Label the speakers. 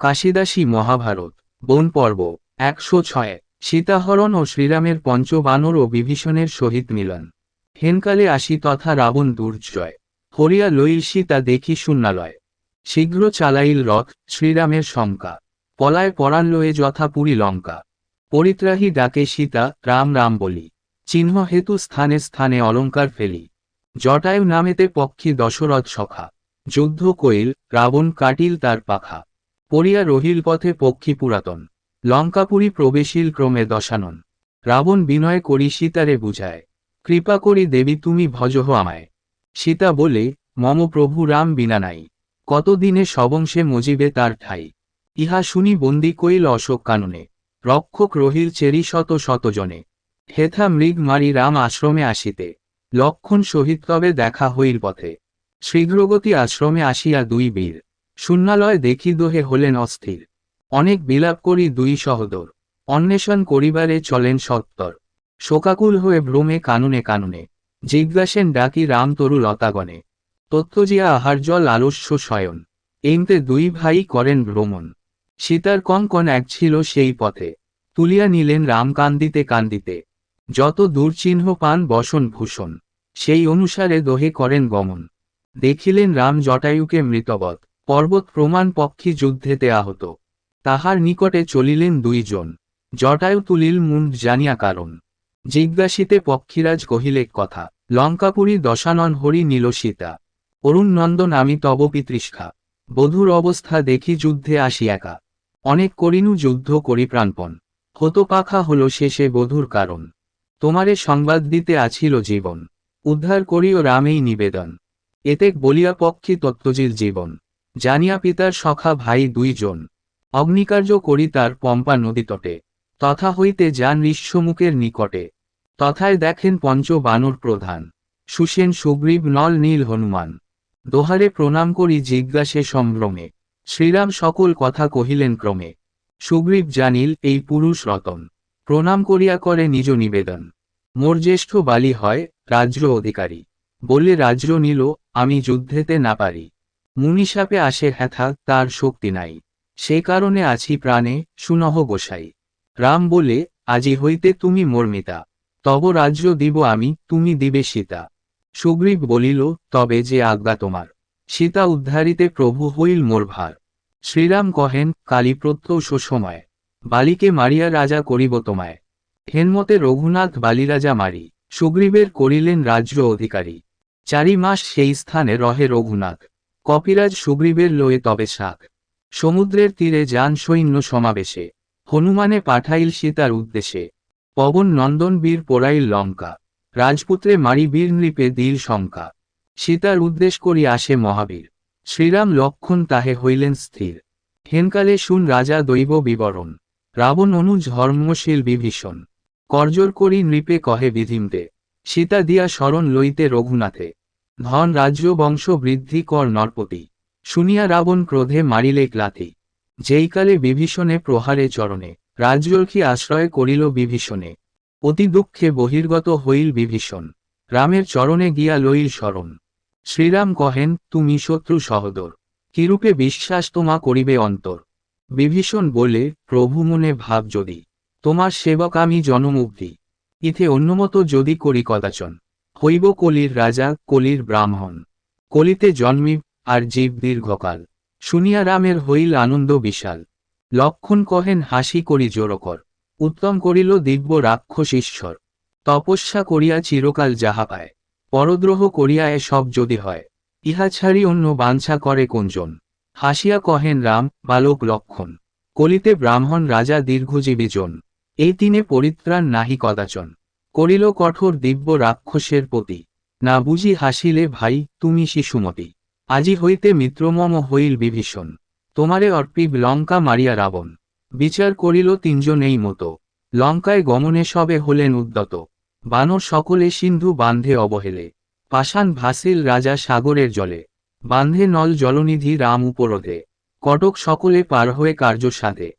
Speaker 1: কাশিদাসী মহাভারত, বন পর্ব, একশো ছয়, সীতাহরণ ও শ্রীরামের পঞ্চবানর ও বিভীষণের সহিত মিলন। হেনকালে আসি তথা রাবণ দুর্জয়, হরিয়া লইল সীতা দেখি শূন্যালয়। শীঘ্র চালাইল রথ শ্রীরামের শঙ্কা, পলায় পরাণ লয়ে যথা পুরী লঙ্কা। পরিত্রাহী ডাকে সীতা, রাম রাম বলি, চিহ্ন হেতু স্থানে স্থানে অলঙ্কার ফেলি। জটায়ু নামেতে পক্ষী দশরথ সখা, যুদ্ধ কইল, রাবণ কাটিল তার পাখা। পড়িয়া রহিল পথে পক্ষী পুরাতন। লঙ্কাপুরী প্রবেশিল ক্রমে দশানন। রাবণ বিনয় করি সীতারে বুঝায়, কৃপা করি দেবী তুমি ভজহ আমায়। সীতা বলে, মম প্রভু রাম বিনা নাই। কতদিনে সবংশে মজিবে তার ঠাই। ইহা শুনি বন্দি কইল অশোক কাননে। রক্ষক রহিল চেরি শত শতজনে হেথা মৃগ মারি রাম আশ্রমে আসিতে। লক্ষণ সহিত তবে দেখা হইল পথে। শীঘ্রগতি আশ্রমে আসিয়া দুই বীর। শূন্যালয় দেখি দোহে হলেন অস্থির। অনেক বিলাপ করি দুই সহদর। অন্বেষণ করিবারে চলেন সত্তর। শোকাকুল হয়ে ভ্রমে কানুনে কানুনে। জিজ্ঞাসেন ডাকি রাম তরু লতাগণে। তত্ত্বজিয়া আহার জল আলস্য শয়ন। এইমতে দুই ভাই করেন ভ্রমণ। সীতার কঙ্কন এক ছিল সেই পথে। তুলিয়া নিলেন রাম কান্দিতে কান্দিতে। যত দূরচিহ্ন পান বসন ভূষণ। সেই অনুসারে দোহে করেন গমন। দেখিলেন রাম জটায়ুকে মৃতবৎ পর্বত প্রমাণ পক্ষী যুদ্ধেতে আহত। তাহার নিকটে চলিলেন দুইজন, জটায়ু তুলিল মুন্ড জানিয়া কারণ। জিজ্ঞাসিতে পক্ষীরাজ কহিলে কথা, লঙ্কাপুরী দশানন হরি নীল সীতা। অরুণ নন্দন আমি তব পিতৃষ্খা। বধুর অবস্থা দেখি যুদ্ধে আসি একা। অনেক করিনু যুদ্ধ করি প্রাণপণ। হতো পাখা হল শেষে বধুর কারণ। তোমারে সংবাদ দিতে আছিল জীবন। উদ্ধার করিও রামেই নিবেদন। এতে বলিয়া পক্ষী তত্ত্বজির জীবন। জানিয়া পিতার সখা ভাই দুইজন। অগ্নিকার্য করি তার পম্পা নদীতটে তথা হইতে যান ঋষ্যমুখের নিকটে। তথায় দেখেন পঞ্চ বানর প্রধান। সুসেন সুগ্রীব নল নীল হনুমান। দোহারে প্রণাম করি জিজ্ঞাসে সম্ভ্রমে। শ্রীরাম সকল কথা কহিলেন ক্রমে। সুগ্রীব জানিল, এই পুরুষ রতন, প্রণাম করিয়া করে নিজ নিবেদন। মোর জ্যেষ্ঠ বালি হয়, রাজ্য অধিকারী। বলে রাজ্য নিল, আমি যুদ্ধেতে না পারি। মুনিসাপে আসে হ্যাথা, তার শক্তি নাই। সে কারণে আছি প্রাণে, সুনহ গোসাই। রাম বলে, আজি হইতে তুমি মর্মিতা। তব রাজ্য দিব আমি, তুমি দিবে সীতা। সুগ্রীব বলিল, তবে যে আজ্ঞা তোমার। সীতা উদ্ধারিতে প্রভু হইল মোর ভার। শ্রীরাম কহেন কালী প্রত্যৌষ সময় বালিকে মারিয়া রাজা করিব তোমায়। হেনমতে রঘুনাথ বালিরাজা মারি। সুগ্রীবের করিলেন রাজ্য অধিকারী। চারি মাস সেই স্থানে রহে রঘুনাথ। কপিরাজ সুগ্রীবের লয়ে তবে শাক। সমুদ্রের তীরে যান সৈন্য সমাবেশে। হনুমানে পাঠাইল সীতার উদ্দেশ্যে পবন নন্দন বীর পোড়াইল লঙ্কা। রাজপুত্রে মারি বীর নৃপে দিল শঙ্কা। সীতার উদ্দেশ করি আসে মহাবীর। শ্রীরাম লক্ষণ তাহে হইলেন স্থির। হেনকালে শুন রাজা দৈব বিবরণ। রাবণ অনুজ ধর্মশীল বিভীষণ। করজোর করি নৃপে কহে বিধিমতে। সীতা দিয়া শরণ লইতে রঘুনাথে। ধন রাজ্য বংশ বৃদ্ধি কর নরপতি। শুনিয়া রাবণ ক্রোধে মারিলে ক্লাতি। যেইকালে বিভীষণে প্রহারে চরণে রাজ্যর্ষী আশ্রয় করিল বিভীষণে? অতি দুঃখে বহির্গত হইল বিভীষণ। রামের চরণে গিয়া লইল শরণ। শ্রীরাম কহেন, তুমি শত্রু সহদর, কিরূপে বিশ্বাস তোমা করিবে অন্তর? বিভীষণ বলে, প্রভু মনে ভাব যদি, তোমার সেবক আমি জনমুক্তি ইথে অন্যমত যদি করি কদাচন। হইব কলির রাজা, কলির ব্রাহ্মণ। কলিতে জন্মি আর জীব দীর্ঘকাল। শুনিয়া রামের হইল আনন্দ বিশাল। লক্ষণ কহেন হাসি করি জোরকর। উত্তম করিল দিব্য রাক্ষস ঈশ্বর। তপস্যা করিয়া চিরকাল যাহা পায়। পরদ্রোহ করিয়া এ সব যদি হয়। ইহা ছাড়ি অন্য বাঞ্ছা করে কোনজন? হাসিয়া কহেন রাম, বালক লক্ষণ। কলিতে ব্রাহ্মণ রাজা দীর্ঘজীবী জন। এই তিনে পরিত্রাণ নাহি কদাচন। করিল কঠোর দিব্য রাক্ষসের প্রতি। না বুঝি হাসিলে, ভাই, তুমি শিশুমতি। আজি হইতে মিত্রমম হইল বিভীষণ। তোমারে অর্পিব লঙ্কা মারিয়া রাবণ। বিচার করিল তিনজন এই মতো। লঙ্কায় গমনে সবে হলেন উদ্যত। বানর সকলে সিন্ধু বান্ধে অবহেলে। পাষাণ ভাসিল রাজা সাগরের জলে। বান্ধে নল জলনিধি রাম উপরোধে। কটক সকলে পার হয়ে কার্য সাধে।